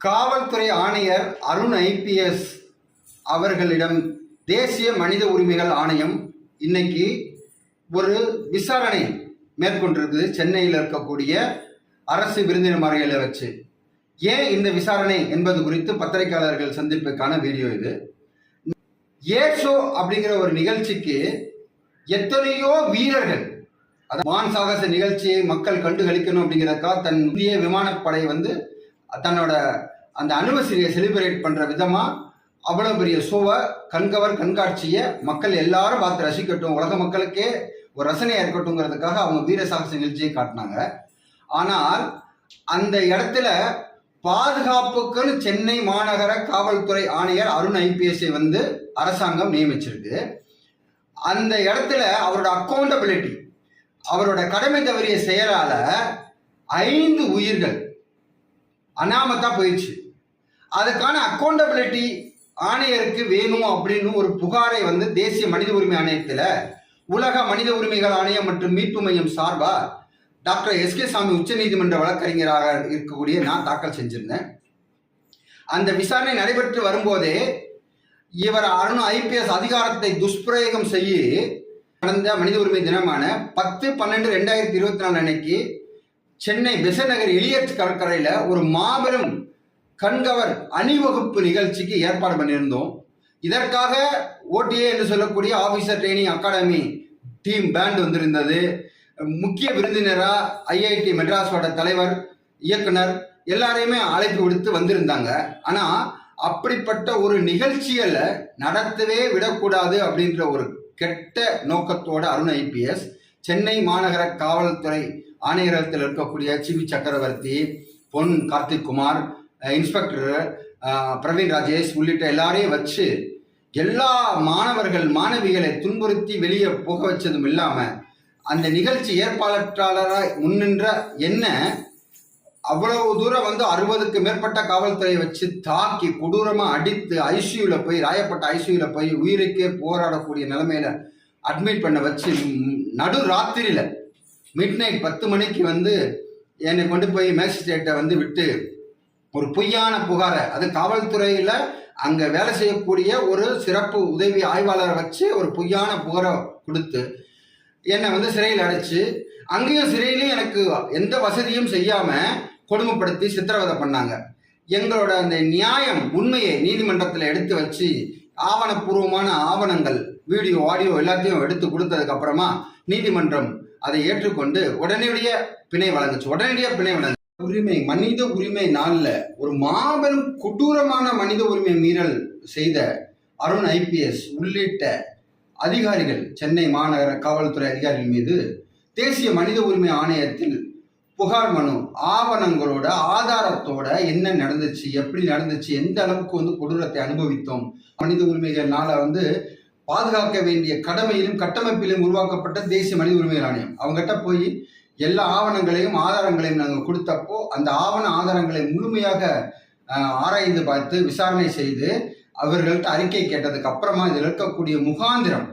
காவல்துறை ஆணையர் அருண் ஐபிஎஸ் அவர்களிடம் தேசிய மனித உரிமைகள் ஆணையம் இன்னைக்கு ஒரு விசாரணை மேற்கொண்டிருக்குது. சென்னையில் இருக்கக்கூடிய அரசு விருந்தினர்களை வச்சு. ஏன் இந்த விசாரணை என்பது குறித்து பத்திரிகையாளர்கள் சந்திப்புக்கான வீடியோ இது. ஏசோ அப்படிங்கிற ஒரு நிகழ்ச்சிக்கு எத்தனையோ வீரர்கள் அதான் மான் சாகச நிகழ்ச்சியை மக்கள் கண்டு கழிக்கணும் அப்படிங்கிறதுக்காக தன் இந்திய விமானப்படை வந்து தன்னோட அந்த அனிவர்சரியை செலிப்ரேட் பண்ணுற விதமாக அவ்வளோ பெரிய ஷோவை கண்கவர் கண்காட்சியை மக்கள் எல்லாரும் பார்த்து ரசிக்கட்டும். உலக மக்களுக்கே ஒரு ரசனையாக இருக்கட்டும்ங்கிறதுக்காக அவங்க வீர சாகச நிகழ்ச்சியை காட்டினாங்க. ஆனால் அந்த இடத்துல பாதுகாப்புக்குன்னு சென்னை மாநகர காவல்துறை ஆணையர் அருண் ஐபிஎஸ்ஐ வந்து அரசாங்கம் நியமிச்சிருக்கு. அந்த இடத்துல அவரோட அக்கௌண்டபிலிட்டி அவரோட கடமை தவறிய செயலால ஐந்து உயிர்கள் அனாமத்தா போயிடுச்சு. அதுக்கான அக்கௌண்டபிலிட்டி ஆணையருக்கு வேணும் அப்படின்னு ஒரு புகாரை வந்து தேசிய மனித உரிமை ஆணையத்தில் உலக மனித உரிமைகள் ஆணையம் மற்றும் மீட்பு மையம் சார்பாக டாக்டர் எஸ் கே சாமி உச்சநீதிமன்ற வழக்கறிஞராக இருக்கக்கூடிய நான் தாக்கல் செஞ்சிருந்தேன். அந்த விசாரணை நடைபெற்று வரும்போதே இவர் அருண் ஐபிஎஸ் அதிகாரத்தை துஷ்பிரயோகம் செய்ய கடந்த மனித உரிமை தினமான பத்து பன்னெண்டு ரெண்டாயிரத்தி இருபத்தி நாலு அன்னைக்கு சென்னை பெசநகர் எலியட் கடற்கரையில் ஒரு மாபெரும் கண்கவர் அணிவகுப்பு நிகழ்ச்சிக்கு ஏற்பாடு பண்ணியிருந்தோம். இதற்காக ஓடிஏ என்று சொல்லக்கூடிய officer training academy team band வந்திருந்தது. முக்கிய விருந்தினராக ஐஐடி மெட்ராஸோட தலைவர் இயக்குனர் எல்லாரையுமே அழைப்பு விடுத்து வந்திருந்தாங்க. ஆனா அப்படிப்பட்ட ஒரு நிகழ்ச்சிகளை நடத்தவே விடக்கூடாது அப்படின்ற ஒரு கெட்ட நோக்கத்தோட அருண் ஐபிஎஸ் சென்னை மாநகர காவல்துறை ஆணையரகத்தில் இருக்கக்கூடிய C V Chakravarthi Pon Karthik Kumar inspector Praveen Rajesh உள்ளிட்ட எல்லாரையும் வச்சு எல்லா மாணவர்கள் மாணவிகளை துன்புறுத்தி வெளியே போக வச்சதும் இல்லாமல் அந்த நிகழ்ச்சி ஏற்பாளராக முன்னின்ற என்ன அவ்வளவு தூரம் வந்து அறுபதுக்கு மேற்பட்ட காவல்துறையை வச்சு தாக்கி கொடூரமாக அடித்து ஐசியூவில் போய் ராயப்பட்ட ஐசியூவில் போய் உயிருக்கே போராடக்கூடிய நிலைமையில அட்மிட் பண்ண வச்சு நடு ராத்திரியில மிட் நைட் பத்து மணிக்கு வந்து என்னை கொண்டு போய் மேஜிஸ்ட்ரேட்டை வந்து விட்டு ஒரு பொய்யான புகாரை அது காவல்துறையில் அங்கே வேலை செய்யக்கூடிய ஒரு சிறப்பு உதவி ஆய்வாளரை வச்சு ஒரு பொய்யான புகாரை கொடுத்து என்னை வந்து சிறையில் அடைச்சு அங்கேயும் சிறையிலையும் எனக்கு எந்த வசதியும் செய்யாமல் கொடுமைப்படுத்தி சித்திரவதை பண்ணாங்க. எங்களோட அந்த நியாயம் உண்மையை நீதிமன்றத்தில் எடுத்து வச்சு ஆவணப்பூர்வமான ஆவணங்கள் வீடியோ ஆடியோ எல்லாத்தையும் எடுத்து கொடுத்ததுக்கப்புறமா நீதிமன்றம் அதை ஏற்றுக்கொண்டு உடனடிய பிணை வழங்குச்சு. உடனடிய பிணை வழங்கு. உரிமை மனித உரிமை நாளில் ஒரு மாபெரும் கொடூரமான மனித உரிமை மீறல் செய்த அருண் ஐபிஎஸ் உள்ளிட்ட அதிகாரிகள் சென்னை மாநகர காவல்துறை அதிகாரிகள் மீது தேசிய மனித உரிமை ஆணையத்தில் புகார் மனு ஆவணங்களோட ஆதாரத்தோட என்ன நடந்துச்சு எப்படி நடந்துச்சு எந்த அளவுக்கு வந்து கொடூரத்தை அனுபவித்தோம் மனித உரிமைகள்னால வந்து பாதுகாக்க வேண்டிய கடமையிலும் கட்டமைப்பிலும் உருவாக்கப்பட்ட தேசிய மனித உரிமைகள் ஆணையம். அவங்ககிட்ட போய் எல்லா ஆவணங்களையும் ஆதாரங்களையும் நாங்கள் கொடுத்தப்போ அந்த ஆவண ஆதாரங்களை முழுமையாக ஆராய்ந்து பார்த்து விசாரணை செய்து அவர்கள்ட்ட அறிக்கை கேட்டதுக்கு அப்புறமா இதில் இருக்கக்கூடிய முகாந்திரம்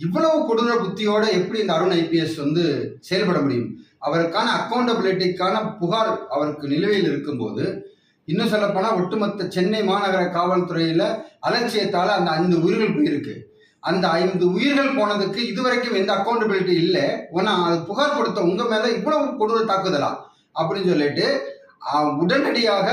இவ்வளவு கொடூர புத்தியோட எப்படி இந்த அருண் ஐபிஎஸ் வந்து செயல்பட முடியும்? அவருக்கான அக்கௌண்டபிலிட்டிக்கான புகார் அவருக்கு நிலுவையில் இருக்கும்போது இன்னும் சொல்லப்போனால் ஒட்டுமொத்த சென்னை மாநகர காவல்துறையில அலட்சியத்தால அந்த அந்த உயிர்கள் போயிருக்கு. அந்த ஐந்து உயிர்கள் போனதுக்கு இதுவரைக்கும் எந்த அக்கௌண்டபிலிட்டி இல்லை. ஒன்னா அது புகார் கொடுத்த உங்க மேல இவ்வளவு கொடூர தாக்குதலா? அப்படின்னு சொல்லிட்டு உடனடியாக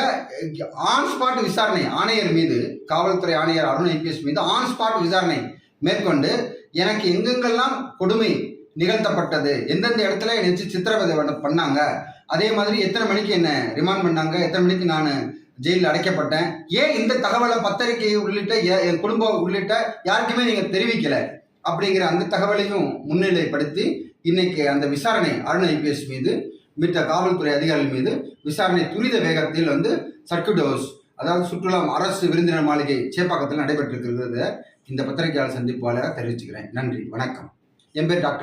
ஆன் ஸ்பாட் விசாரணை ஆணையர் மீது காவல்துறை ஆணையர் அருண் ஐபிஎஸ் மீது ஆன் ஸ்பாட் விசாரணை மேற்கொண்டு எனக்கு எங்கெங்கெல்லாம் கொடுமை நிகழ்த்தப்பட்டது எந்தெந்த இடத்துல என்னை சித்திரவதை பண்ணாங்க அதே மாதிரி எத்தனை மணிக்கு என்ன ரிமாண்ட் பண்ணாங்க எத்தனை மணிக்கு நான் ஜெயிலில் அடைக்கப்பட்டேன். ஏன் இந்த தகவலை பத்திரிகை உள்ளிட்ட என் குடும்பம் உள்ளிட்ட யாருக்குமே நீங்கள் தெரிவிக்கல? அப்படிங்கிற அந்த தகவலையும் முன்னிலைப்படுத்தி இன்னைக்கு அந்த விசாரணை அருண் ஐபிஎஸ் மீது மித்த காவல்துறை அதிகாரிகள் மீது விசாரணை துரித வேகத்தில் வந்து சர்க்கியூட் ஹவுஸ் அதாவது சுற்றுலா அரசு விருந்தினர் மாளிகை சேப்பாக்கத்தில் நடைபெற்றிருக்கிறது. இந்த பத்திரிகையாளர் சந்திப்பாளராக தெரிவிச்சுக்கிறேன். நன்றி. வணக்கம். என் பேர் டாக்டர்